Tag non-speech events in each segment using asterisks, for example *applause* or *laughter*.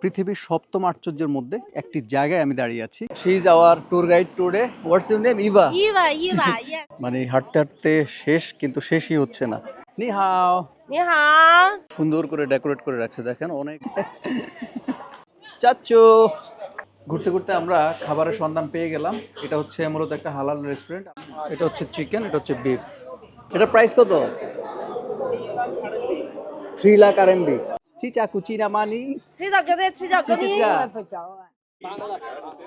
পৃথিবীর সপ্তম আশ্চর্যের মধ্যে একটি জায়গায় আমি দাঁড়িয়ে আছি। She is our tour guide today what's your name Eva Eva, yes. *laughs* মানে হাঁটতে হাঁটতে শেষ কিন্তু শেষই হচ্ছে না। নি হাও 你好，সুন্দর করে ডেকোরেট করে রাখছে দেখেন অনেক। চাচ্চু ঘুরতে ঘুরতে আমরা খাবারের সন্ধান পেয়ে গেলাম। এটা হচ্ছে মূলত একটা হালাল রেস্টুরেন্ট এটা হচ্ছে চিকেন এটা হচ্ছে বিফ এটা প্রাইস কত? থ্রি লাখ আর এমবি চিচা কুচিনা মানি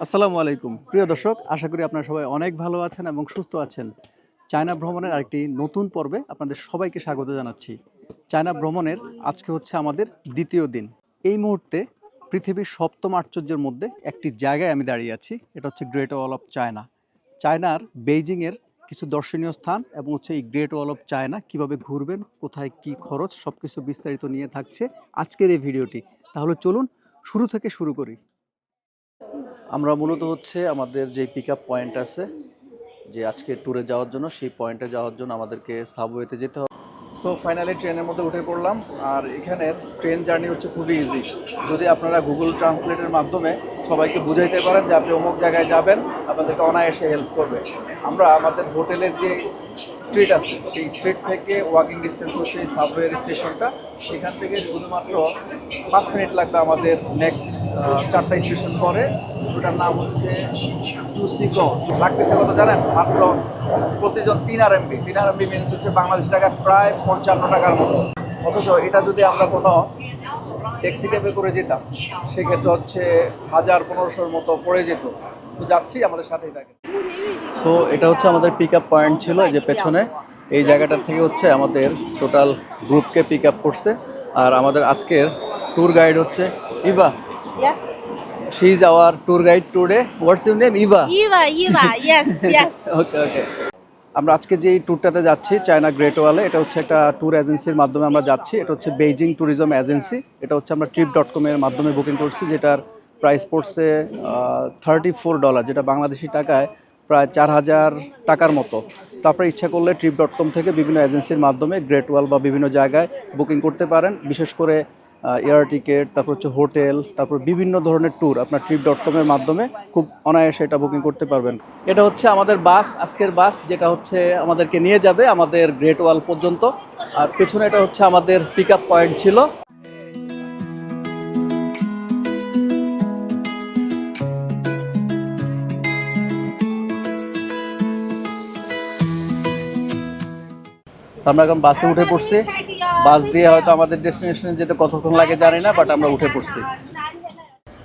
আসসালামু আলাইকুম প্রিয় দর্শক আশা করি আপনারা সবাই অনেক ভালো আছেন এবং সুস্থ আছেন। চায়না ভ্রমণের আরেকটি নতুন পর্বে আপনাদের সবাইকে স্বাগত জানাচ্ছি। চায়না ভ্রমণের আজকে হচ্ছে আমাদের দ্বিতীয় দিন। এই মুহূর্তে পৃথিবীর সপ্তম আশ্চর্যের মধ্যে একটি জায়গায় আমি দাঁড়িয়ে আছি। এটা হচ্ছে গ্রেট ওয়াল অফ চায়না চায়নার বেইজিংয়ের কিছু দর্শনীয় স্থান এবং হচ্ছে এই গ্রেট ওয়াল অফ চায়না কীভাবে ঘুরবেন, কোথায় কি খরচ সব কিছু বিস্তারিত নিয়ে থাকছে আজকের এই ভিডিওটি। তাহলে চলুন শুরু থেকে শুরু করি। আমরা মূলত হচ্ছে আমাদের যে পিক পয়েন্ট আছে, যে আজকে ট্যুরে যাওয়ার জন্য, সেই পয়েন্টে যাওয়ার জন্য আমাদেরকে সাবওয়েতে যেতে হবে। সো ফাইনালি ট্রেনের মধ্যে উঠে পড়লাম। আর এখানের ট্রেন জার্নি হচ্ছে খুবই ইজি যদি আপনারা গুগল ট্রান্সলেটের মাধ্যমে সবাইকে বুঝাইতে পারেন যে আপনি অমুক জায়গায় যাবেন, আপনাদেরকে অনায়াসে হেল্প করবে। আমরা আমাদের হোটেলের যে স্ট্রিট আছে। সেই স্ট্রিট থেকে ওয়াকিং ডিস্টেন্স হচ্ছে এই সাবওয়ের স্টেশনটা সেখান থেকে শুধুমাত্র পাঁচ মিনিট লাগবে আমাদের নেক্সট চারটা স্টেশন পরে। ওটার নাম হচ্ছে টুসিকো লাগতেছে কত জানেন? মাত্র প্রতিজন তিন আর এমবি তিন আর এমবি মিনিট হচ্ছে বাংলাদেশ টাকা প্রায় পঞ্চান্ন টাকার মতো। অথচ এটা যদি আমরা কোনো ট্যাক্সি ক্যাবে করে যেতাম, সেক্ষেত্রে হচ্ছে হাজার পনেরোশোর মতো পড়ে যেত। তো যাচ্ছি আমাদের সাথেই থাকে সো এটা হচ্ছে আমাদের পিক আপ পয়েন্ট ছিল যে পেছনে। এই জায়গাটার থেকে হচ্ছে আমাদের টোটাল গ্রুপকে পিক আপ করছে। আর আমাদের আজকের ট্যুর গাইড হচ্ছে Eva. She is our tour guide today what's your name Eva Eva, Eva, yes, yes. *laughs* Okay okay আমরা আজকে যে ট্যুরটাতে যাচ্ছি চায়না গ্রেট ওয়ালে এটা হচ্ছে একটা ট্যুর এজেন্সির মাধ্যমে আমরা যাচ্ছি। এটা হচ্ছে বেইজিং ট্যুরিজম এজেন্সি এটা হচ্ছে আমরা ট্রিপ ডট কমের মাধ্যমে বুকিং করছি যেটার প্রাইস পড়ছে থার্টি ফোর ডলার যেটা বাংলাদেশি টাকায় প্রায় চার হাজার টাকার মতো। তারপরে ইচ্ছা করলে ট্রিপ ডট কম থেকে বিভিন্ন এজেন্সির মাধ্যমে গ্রেট ওয়াল বা বিভিন্ন জায়গায় বুকিং করতে পারেন। বিশেষ করে এয়ার টিকেট তারপর হচ্ছে হোটেল তারপর বিভিন্ন ধরনের ট্যুর আপনার ট্রিপ ডট কমের মাধ্যমে খুব অনায়াসে এটা বুকিং করতে পারবেন। এটা হচ্ছে আমাদের বাস, আজকের বাস, যেটা হচ্ছে আমাদেরকে নিয়ে যাবে আমাদের গ্রেট ওয়াল পর্যন্ত। আর পেছনে এটা হচ্ছে আমাদের পিক আপ পয়েন্ট ছিল। আমরা এখন বাসে উঠে পড়ছি বাস দিয়ে হয়তো আমাদের ডেস্টিনেশনে যেতে কতক্ষণ লাগে জানি না বাট আমরা উঠে পড়ছি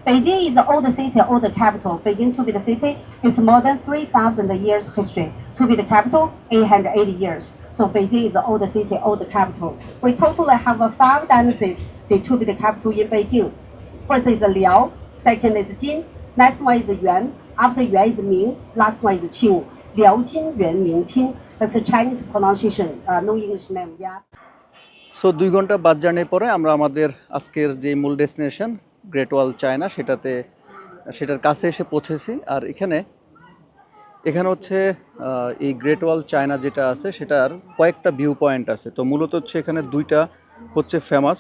Beijing is the old city, old capital. Beijing to be the city is more than 3,000 years history. To be the capital, 880 years. So Beijing is the old city, old capital. We totally have uh, five dynasties they to be the capital in Beijing. First is Liao, second is Jin, next one is Yuan, after Yuan is Ming, last one is Qing. Liao Jin Yuan Ming Qing. That's a Chinese pronunciation, uh, no English name. Yeah. So দুই ঘণ্টা বাস জার্নির পরে আমরা আমাদের আজকের যে মূল destination great ওয়াল China সেটাতে সেটার কাছে এসে পৌঁছেছি আর এখানে এখানে হচ্ছে এই গ্রেট ওয়াল চায়না যেটা আছে সেটার কয়েকটা ভিউ পয়েন্ট আছে তো মূলত হচ্ছে এখানে দুইটা হচ্ছে ফেমাস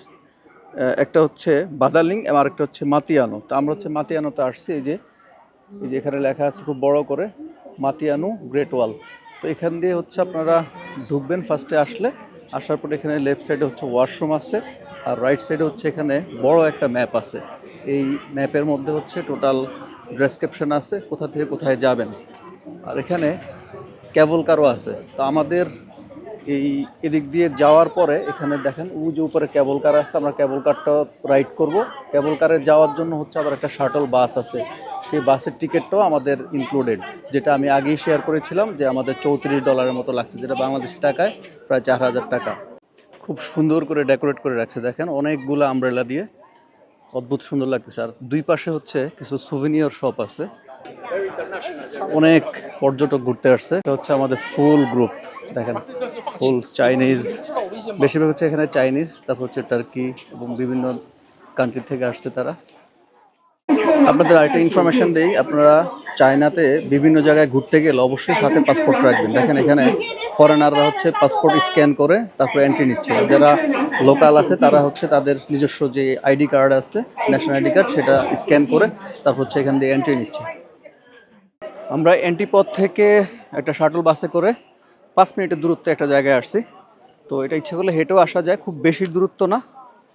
একটা হচ্ছে বাদালিং এবং আরেকটা হচ্ছে মাতিয়ানো তো আমরা হচ্ছে মাতিয়ানোতে আসছি এই যে এই যে এখানে লেখা আছে খুব বড় করে মাতিয়ানু গ্রেট ওয়াল তো এখান দিয়ে হচ্ছে আপনারা ঢুকবেন ফার্স্টে আসলে, আসার পর এখানে লেফট সাইডে হচ্ছে ওয়াশরুম আছে, আর রাইট সাইডে হচ্ছে এখানে বড় একটা ম্যাপ আছে। এই ম্যাপের মধ্যে হচ্ছে টোটাল ডেসক্রিপশন আছে, কোথা থেকে কোথায় যাবেন। আর এখানে ক্যাবল কারও আছে। তো আমাদের এই এদিক দিয়ে যাওয়ার পরে এখানে দেখেন উ যে উপরে ক্যাবল কার আছে, আমরা ক্যাবল কারটা রাইড করব। ক্যাবল কারে যাওয়ার জন্য হচ্ছে আবার একটা শাটল বাস আছে। সেই বাসের টিকিটটাও আমাদের ইনক্লুডেড যেটা আমি আগেই শেয়ার করেছিলাম যে আমাদের চৌত্রিশ ডলারের মতো লাগছে, যেটা বাংলাদেশি টাকায় প্রায় চার হাজার টাকা। খুব সুন্দর করে ডেকোরেট করে রাখছে, দেখেন অনেকগুলো আমব্রেলা দিয়ে। অদ্ভুত সুন্দর লাগতেছে। আর দুই পাশে হচ্ছে কিছু সুভিনিয়র শপ আছে। অনেক পর্যটক ঘুরতে আসছে। এটা হচ্ছে আমাদের ফুল গ্রুপ দেখেন ফুল চাইনিজ বেশিরভাগ হচ্ছে এখানে চাইনিজ তারপর হচ্ছে টার্কি এবং বিভিন্ন কান্ট্রি থেকে আসছে তারা। আপনাদের আরেকটা ইনফরমেশন দিই। আপনারা চায়নাতে বিভিন্ন জায়গায় ঘুরতে গেলে অবশ্যই সাথে পাসপোর্ট রাখবেন। দেখেন এখানে ফরেনাররা হচ্ছে পাসপোর্ট স্ক্যান করে তারপরে এন্ট্রি নিচ্ছে। যারা লোকাল আছে তারা হচ্ছে তাদের নিজস্ব যে আইডি কার্ড আছে ন্যাশনাল আইডি কার্ড সেটা স্ক্যান করে তারপর হচ্ছে এখান দিয়ে এন্ট্রি নিচ্ছে। আমরা এন্ট্রি পথ থেকে একটা শাটল বাসে করে পাঁচ মিনিটের দূরত্বে একটা জায়গায় আসছি। তো এটা ইচ্ছে করলে হেঁটেও আসা যায় খুব বেশি দূরত্ব না।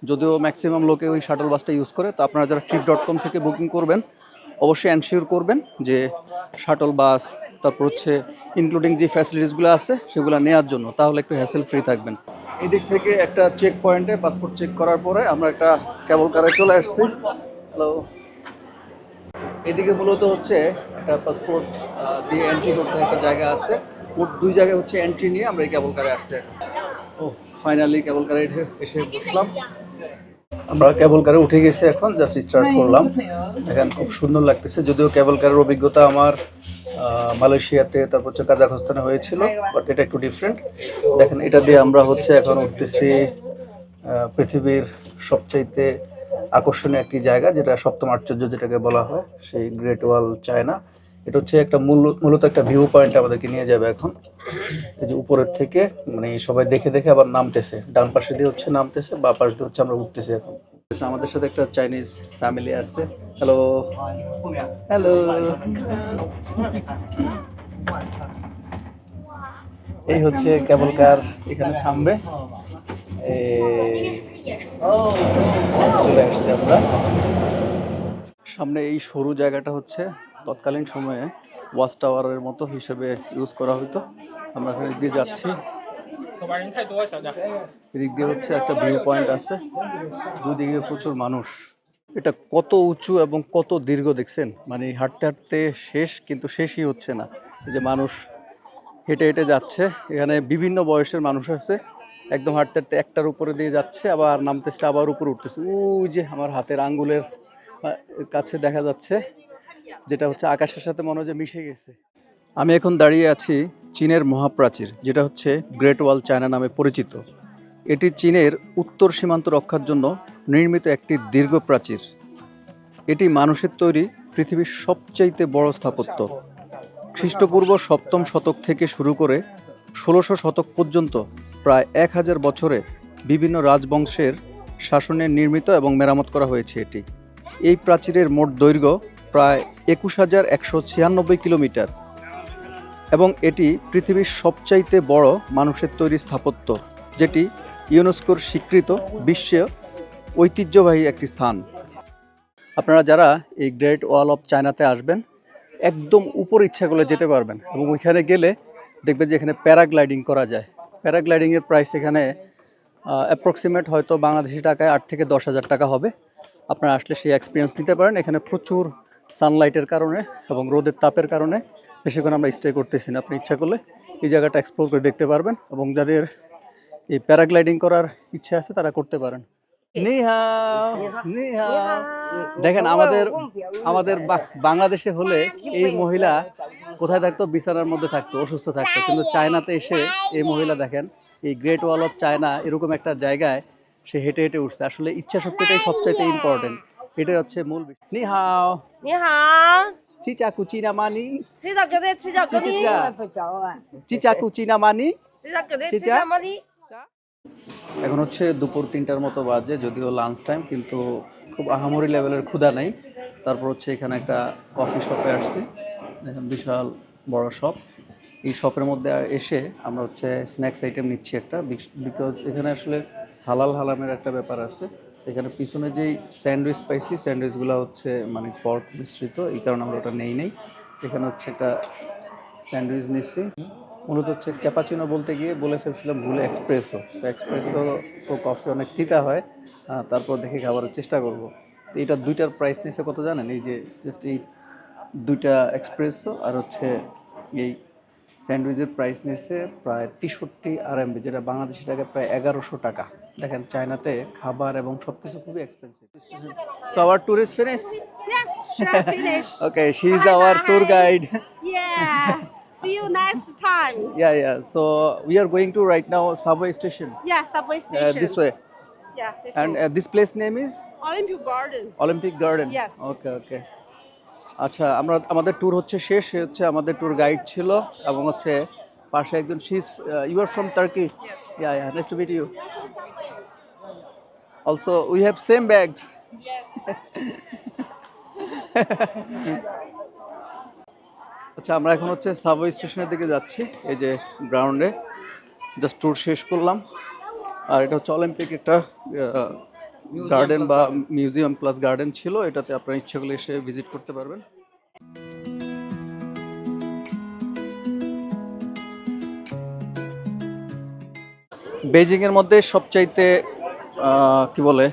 যদিও ম্যাক্সিমাম লোকে ওই শাটল বাসটা ইউজ করে, তো আপনারা যারা ট্রিপ ডট কম থেকে বুকিং করবেন, অবশ্যই অ্যানশিওর করবেন যে শাটল বাস তারপর হচ্ছে ইনক্লুডিং যে ফ্যাসিলিটিসগুলো আছে, সেগুলো নেওয়ার জন্য, তাহলে একটু হ্যাসেল ফ্রি থাকবেন। এদিক থেকে একটা চেক পয়েন্টে পাসপোর্ট চেক করার পরে আমরা একটা কেবল কারে চলে আসছি। হ্যালো এদিকে মূলত হচ্ছে একটা পাসপোর্ট দিয়ে এন্ট্রি করতে একটা জায়গা আছে। মোট দুই জায়গায় হচ্ছে এন্ট্রি নিয়ে আমরা এই কেবল কারে আসছি। ও ফাইনালি কেবল কারে এসে বসলাম। আমরা কেবল কারে উঠে গেছি এখন জাস্ট স্টার্ট করলাম। এখন খুব সুন্দর লাগতেছে। যদিও কেবল কারের অভিজ্ঞতা আমার মালয়েশিয়াতে তারপর হচ্ছে কাজাখস্তানে হয়েছিল বাট এটা একটু ডিফারেন্ট দেখেন এটা দিয়ে আমরা হচ্ছে এখন উঠতেছি পৃথিবীর সবচাইতে আকর্ষণীয় একটি জায়গা যেটা সপ্তম আশ্চর্য যেটাকে বলা হয় সেই গ্রেট ওয়াল চায়না এটা হচ্ছে একটা মূল মূলত একটা ভিউ পয়েন্ট আমাদেরকে নিয়ে যাবে এখন। এই যে উপরের থেকে মানে সবাই দেখে দেখে আবার নামতেছে। ডান পাশে দিয়ে হচ্ছে নামতেছে, বা পাশ দিয়ে হচ্ছে আমরা উঠতেছি এখন। আমাদের সাথে একটা চাইনিজ ফ্যামিলি আছে। হ্যালো হ্যালো এই হচ্ছে কেবল কার এখানে থামবে। চলে আসছে আমরা। সামনে এই সরু জায়গাটা হচ্ছে তৎকালীন সময়ে ওয়াচ টাওয়ারের মতো হিসেবে ইউজ করা হতো আমরা এখানে দিয়ে যাচ্ছি। এদিক দিয়ে হচ্ছে একটা ভিউ পয়েন্ট আছে। দুদিকে প্রচুর মানুষ। এটা কত উঁচু এবং কত দীর্ঘ দেখছেন? মানে হাঁটতে হাঁটতে শেষ, কিন্তু শেষই হচ্ছে না। যে মানুষ হেঁটে হেঁটে যাচ্ছে। এখানে বিভিন্ন বয়সের মানুষ আছে। একদম হাঁটতে হাঁটতে একটার উপরে দিয়ে যাচ্ছে, আবার নামতেছে, আবার উপরে উঠতেছে। ওই যে আমার হাতের আঙ্গুলের কাছে দেখা যাচ্ছে। যেটা হচ্ছে আকাশের সাথে মনে হয় যে মিশে গেছে। আমি এখন দাঁড়িয়ে আছি চীনের মহাপ্রাচীর, যেটা হচ্ছে গ্রেট ওয়াল চায়না নামে পরিচিত। এটি চীনের উত্তর সীমান্ত রক্ষার জন্য নির্মিত একটি দীর্ঘ প্রাচীর। এটি মানুষের তৈরি পৃথিবীর সবচাইতে বড় স্থাপত্য। খ্রিস্টপূর্ব সপ্তম শতক থেকে শুরু করে ষোলোশো শতক পর্যন্ত প্রায় এক হাজার বছরে বিভিন্ন রাজবংশের শাসনে নির্মিত এবং মেরামত করা হয়েছে এটি। এই প্রাচীরের মোট দৈর্ঘ্য প্রায় একুশ হাজার একশো ছিয়ানব্বই কিলোমিটার, এবং এটি পৃথিবীর সবচাইতে বড় মানুষের তৈরি স্থাপত্য, যেটি ইউনেস্কোর স্বীকৃত বিশ্বে ঐতিহ্যবাহী একটি স্থান। আপনারা যারা এই গ্রেট ওয়াল অফ চায়নাতে আসবেন, একদম উপর ইচ্ছা করলে যেতে পারবেন, এবং ওইখানে গেলে দেখবেন যে এখানে প্যারাগ্লাইডিং করা যায়। প্যারাগ্লাইডিংয়ের প্রাইস এখানে অ্যাপ্রক্সিমেট হয়তো বাংলাদেশি টাকায় আট থেকে দশ হাজার টাকা হবে। আপনারা আসলে সেই এক্সপিরিয়েন্স নিতে পারেন। এখানে প্রচুর সানলাইটের কারণে এবং রোদের তাপের কারণে বেশিক্ষণ আমরা স্টে করতেছি না। আপনি ইচ্ছা করলে এই জায়গাটা এক্সপ্লোর করে দেখতে পারবেন এবং যাদের এই প্যারাগ্লাইডিং করার ইচ্ছা আছে তারা করতে পারেন। দেখেন আমাদের আমাদের বাংলাদেশে হলে এই মহিলা কোথায় থাকতো? বিছানার মধ্যে থাকতো অসুস্থ থাকতো। কিন্তু চায়নাতে এসে এই মহিলা দেখেন এই গ্রেট ওয়াল অফ চায়না এরকম একটা জায়গায় সে হেঁটে হেঁটে উঠছে। আসলে ইচ্ছা শক্তিটাই সবচাইতে ইম্পর্টেন্ট এটাই হচ্ছে মূল বিষয়। নিহাও 你好， চিচা কুচিনা মানি 知道哥的，知道哥的， চিচা চিচা কুচিনা মানি 知道哥的，知道知道吗？你 এখন হচ্ছে দুপুর তিনটার মতো বাজে যদিও লাঞ্চ টাইম কিন্তু খুব আহামরি লেভেলের ক্ষুধা নেই তারপর হচ্ছে এখানে একটা কফি শপে আসছি দেখেন বিশাল বড় শপ এই শপের মধ্যে এসে আমরা হচ্ছে স্ন্যাক্স আইটেম নিচ্ছি একটা বিকজ এখানে আসলে হালাল হালামের একটা ব্যাপার আছে এখানে পিছনে যেই স্যান্ডউইচ পাইছি, স্যান্ডউইচগুলো হচ্ছে মানে পর্ক মিশ্রিত, এই কারণে আমরা ওটা নেই নেই। এখানে হচ্ছে একটা স্যান্ডউইচ নিচ্ছি মূলত হচ্ছে ক্যাপাচিনো বলতে গিয়ে বলে ফেলছিলাম ভুলে এক্সপ্রেসো। তো এক্সপ্রেসো তো কফি অনেক তিতা হয় তারপর দেখে খাবারের চেষ্টা করব। এটা দুইটার প্রাইস নিয়েছে কত জানেন? এই যে জাস্ট এই দুইটা এক্সপ্রেসো আর হচ্ছে এই স্যান্ডউইচের প্রাইস নিচ্ছে প্রায় তেষট্টি আর এমবি যেটা বাংলাদেশি টাকা প্রায় এগারোশো টাকা। দেখেন চায়নাতে খাবার এবং সবকিছু খুবই expensive so our tour is finish yes finish okay she is our tour guide yeah see you next time yeah yeah so we are going to right now subway station yeah subway station this way yeah and this place name is Olympic garden Olympic garden okay okay আচ্ছা আমরা আমাদের tour হচ্ছে শেষ হচ্ছে আমাদের tour guide ছিল এবং হচ্ছে পাশে একজন she's you are from Turkey yeah yeah nice to meet you also we have same bags আচ্ছা আমরা এখন হচ্ছে সাবওয়ে স্টেশনের দিকে যাচ্ছি এই যে গ্রাউন্ডে জাস্ট ট্যুর শেষ করলাম। আর এটা হচ্ছে অলিম্পিক একটা গার্ডেন বা মিউজিয়াম প্লাস গার্ডেন ছিল। এটাতে আপনার ইচ্ছা করলে এসে ভিজিট করতে পারবেন। বেজিং এর মধ্যে সবচাইতে কি বলে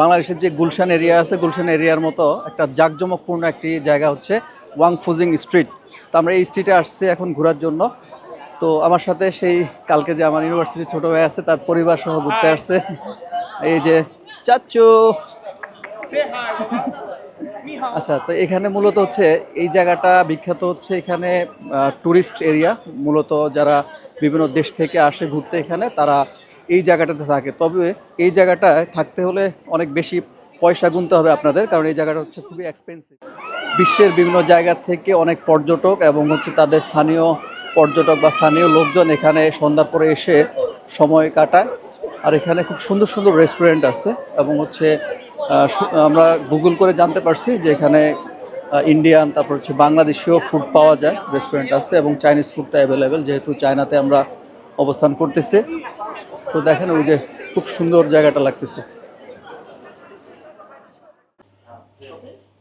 বাংলাদেশের যে গুলশান এরিয়া আছে গুলশান এরিয়ার মতো একটা জাঁকজমকপূর্ণ একটি জায়গা হচ্ছে ওয়াং ফুজিং স্ট্রিট। তো আমরা এই স্ট্রিটে আসছি এখন ঘোরার জন্য। তো আমার সাথে সেই কালকে যে আমার ইউনিভার্সিটির ছোট ভাই আছে তার পরিবার সহ ঘুরতে আসছে। এই যে চাচ্চু আচ্ছা তো এখানে মূলত হচ্ছে এই জায়গাটা বিখ্যাত হচ্ছে এখানে ট্যুরিস্ট এরিয়া মূলত যারা বিভিন্ন দেশ থেকে আসে ঘুরতে এখানে, তারা এই জায়গাটাতে থাকে। তবে এই জায়গাটায় থাকতে হলে অনেক বেশি পয়সা গুনতে হবে আপনাদের, কারণ এই জায়গাটা হচ্ছে খুবই এক্সপেন্সিভ বিশ্বের বিভিন্ন জায়গা থেকে অনেক পর্যটক এবং হচ্ছে তাদের স্থানীয় পর্যটক বা স্থানীয় লোকজন এখানে সন্ধ্যার পরে এসে সময় কাটায়। আর এখানে খুব সুন্দর সুন্দর রেস্টুরেন্ট আছে এবং হচ্ছে আমরা গুগল করে জানতে পারছি যে এখানে ইন্ডিয়ান তারপর হচ্ছে বাংলাদেশীয় ফুড পাওয়া যায় রেস্টুরেন্ট আছে এবং চাইনিজ ফুডটা অ্যাভেলেবেল যেহেতু চায়নাতে আমরা অবস্থান করতেছি। তো দেখেন ওই যে খুব সুন্দর জায়গাটা লাগতেছে।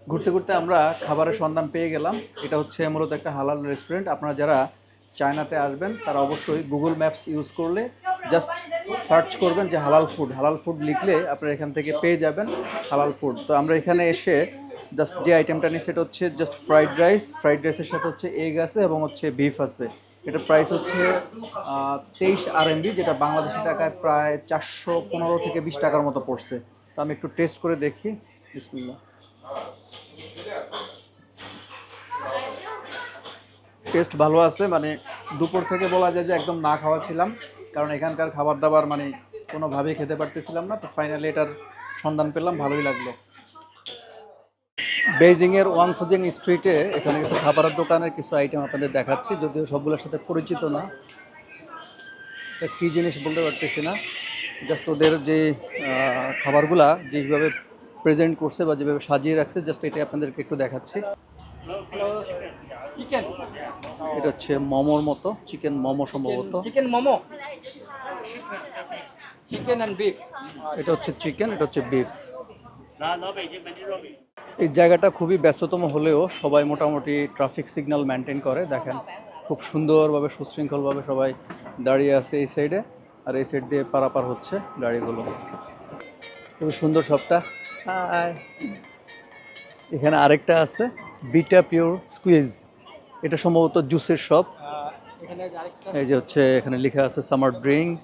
ঘুরতে ঘুরতে আমরা খাবারের সন্ধান পেয়ে গেলাম। এটা হচ্ছে মূলত একটা হালাল রেস্টুরেন্ট আপনারা যারা চায়নাতে আসবেন, তারা অবশ্যই গুগল ম্যাপস ইউজ করলে জাস্ট সার্চ করবেন যে হালাল ফুড হালাল ফুড লিখলে আপনারা এখান থেকে পেয়ে যাবেন হালাল ফুড তো আমরা এখানে এসে জাস্ট যে আইটেমটা নিই সেটা হচ্ছে জাস্ট ফ্রাইড রাইস ফ্রাইড রাইসের সাথে হচ্ছে এগ আছে এবং হচ্ছে বিফ আছে। এটা প্রাইস হচ্ছে তেইশ আরএমবি যেটা বাংলাদেশি টাকায় প্রায় চারশো পনেরো থেকে বিশ টাকার মতো পড়ছে। তো আমি একটু টেস্ট করে দেখি। বিসমিল্লাহ। টেস্ট ভালো আছে মানে দুপুর থেকে বলা যায় যে একদম না খাওয়া ছিলাম, কারণ এখানকার খাবার দাবার মানে কোনোভাবেই খেতে পারতেছিলাম না, তো ফাইনালি এটার সন্ধান পেলাম, ভালোই লাগল। বেজিংয়ের ওয়াং ফুজিং স্ট্রিটে এখানে কিছু খাবারের দোকানের কিছু আইটেম আপনাদের দেখাচ্ছি, যদিও সবগুলোর সাথে পরিচিত না। কী জিনিস বলতে পারতেছি না জাস্ট ওদের যে খাবারগুলা যেভাবে প্রেজেন্ট করছে বা যেভাবে সাজিয়ে রাখছে জাস্ট এটাই আপনাদেরকে একটু দেখাচ্ছি। চিকেন এটা হচ্ছে মোমোর মতো চিকেন মোমো সম্ভবত। Chicken momo? Chicken and beef এটা হচ্ছে চিকেন এটা হচ্ছে বিফ এই জায়গাটা খুবই ব্যস্ততম হলেও সবাই মোটামুটি ট্রাফিক সিগন্যাল মেনটেন করে দেখেন। খুব সুন্দরভাবে সুশৃঙ্খলভাবে সবাই দাঁড়িয়ে আছে এই সাইডে আর এই সাইড দিয়ে পারাপার হচ্ছে গাড়িগুলো। খুবই সুন্দর সবটা। এখানে আরেকটা আছে বিটা পিওর স্কুইজ এটা সম্ভবত জুসের শপ। এই যে হচ্ছে এখানে লেখা আছে সামার ড্রিঙ্ক,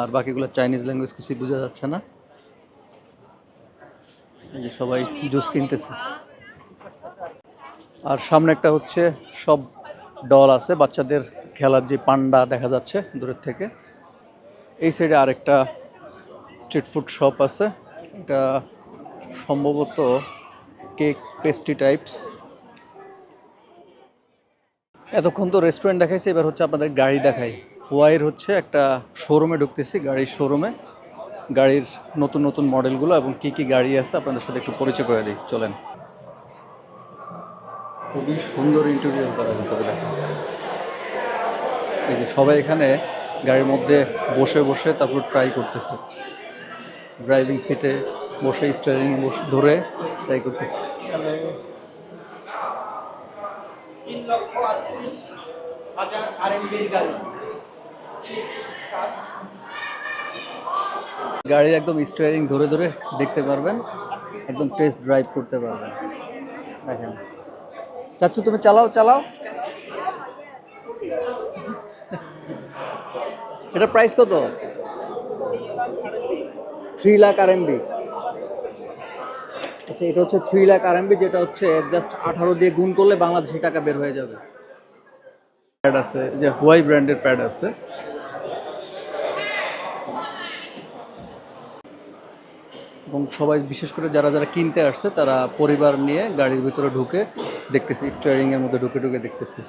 আর বাকিগুলো চাইনিজ ল্যাঙ্গুয়েজ কিছুই বোঝা যাচ্ছে না। এই যে সবাই জুস কিনতেছে। আর সামনে একটা হচ্ছে সব ডল আছে, বাচ্চাদের খেলার যে পান্ডা দেখা যাচ্ছে দূরের থেকে। এই সাইডে আরেকটা স্ট্রিট ফুড শপ আছে। এটা সম্ভবত কেক পেস্ট্রি টাইপস। এতক্ষণ তো রেস্টুরেন্ট দেখাইছি, এবার হচ্ছে আপনাদের গাড়ি দেখাই। হোয়াইয়ের হচ্ছে একটা শোরুমে ঢুকতেছি, গাড়ির শোরুমে গাড়ির নতুন নতুন মডেলগুলো এবং কি কি গাড়ি আছে আপনাদের সাথে একটু পরিচয় করে দিই, চলেন। খুবই সুন্দর ইন্টেরিয়র করা ভিতরে দেখেন এই যে সবাই এখানে গাড়ির মধ্যে বসে বসে তারপর ট্রাই করতেছে। ড্রাইভিং সিটে বসে স্টিয়ারিং বসে, ধরে ট্রাই করতেছে। তিন লক্ষ আটত্রিশ হাজার আরএমবির গাড়ি। গাড়ির একদম স্টিয়ারিং ধরে ধরে দেখতে পারবেন একদম টেস্ট ড্রাইভ করতে পারবেন। দেখেন। চাচ্ছু তুমি চালাও চালাও। এটা প্রাইস কত? থ্রি লাখ আর এমবি আচ্ছা এটা হচ্ছে থ্রি লাখ আর এমবি যেটা হচ্ছে জাস্ট আঠারো দিয়ে গুণ করলে বাংলাদেশি টাকা বের হয়ে যাবে। প্যাড আছে যে হুয়াই ব্র্যান্ডের প্যাড আছে। এবং সবাই বিশেষ করে যারা যারা কিনতে আসছে তারা পরিবার নিয়ে গাড়ির ভিতরে ঢুকে দেখতেছি স্টিয়ারিং এর মধ্যে ঢুকে ঢুকে দেখতেছি।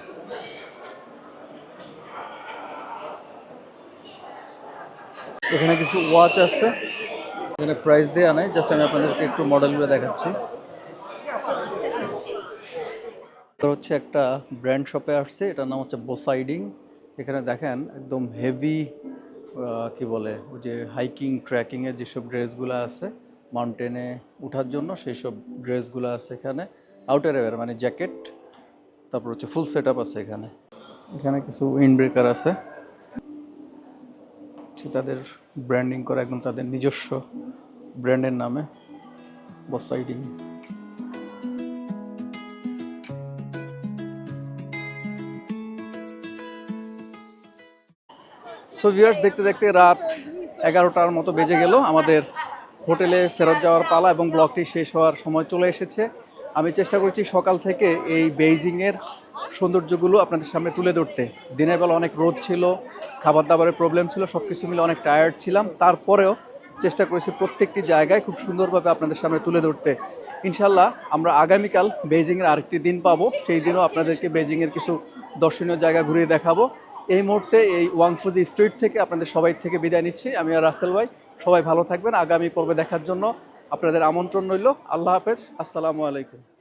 এখানে কিছু ওয়াচ আছে। এখানে প্রাইস দেওয়া নাই জাস্ট আমি আপনাদেরকে একটু মডেলগুলো দেখাচ্ছি। হচ্ছে একটা ব্র্যান্ড শপে আসছে, এটার নাম হচ্ছে বোসাইডিং এখানে দেখেন একদম হেভি কি বলে, ওই যে হাইকিং ট্রেকিংয়ের যেসব ড্রেসগুলো আছে মাউন্টেনে ওঠার জন্য সেই সব ড্রেসগুলো আছে এখানে। আউটার মানে জ্যাকেট তারপর হচ্ছে ফুল সেট আছে এখানে। এখানে কিছু উইন্ড ব্রেকার আছে। হচ্ছে তাদের ব্র্যান্ডিং করা একদম তাদের নিজস্ব ব্র্যান্ডের নামে বসাইডিং সো ভিউয়ার্স দেখতে দেখতে রাত এগারোটার মতো বেজে গেল। আমাদের হোটেলে ফেরত যাওয়ার পালা এবং ব্লগটি শেষ হওয়ার সময় চলে এসেছে। আমি চেষ্টা করছি সকাল থেকে এই বেইজিংয়ের সৌন্দর্যগুলো আপনাদের সামনে তুলে ধরতে। দিনের বেলা অনেক রোদ ছিল খাবার দাবারের প্রবলেম ছিল সব কিছু মিলে অনেক টায়ার্ড ছিলাম। তারপরেও চেষ্টা করেছি প্রত্যেকটি জায়গায় খুব সুন্দরভাবে আপনাদের সামনে তুলে ধরতে। ইনশাল্লাহ আমরা আগামীকাল বেইজিংয়ের আরেকটি দিন পাবো। সেই দিনও আপনাদেরকে বেইজিংয়ের কিছু দর্শনীয় জায়গা ঘুরিয়ে দেখাবো। এই মুহূর্তে এই ওয়াংফুজি স্ট্রিট থেকে আপনাদের সবাই থেকে বিদায় নিচ্ছি। আমি আর রাসেল ভাই, সবাই ভালো থাকবেন। আগামী পর্বে দেখার জন্য আপনাদের আমন্ত্রণ রইল। আল্লাহ হাফেজ। আসসালামু আলাইকুম।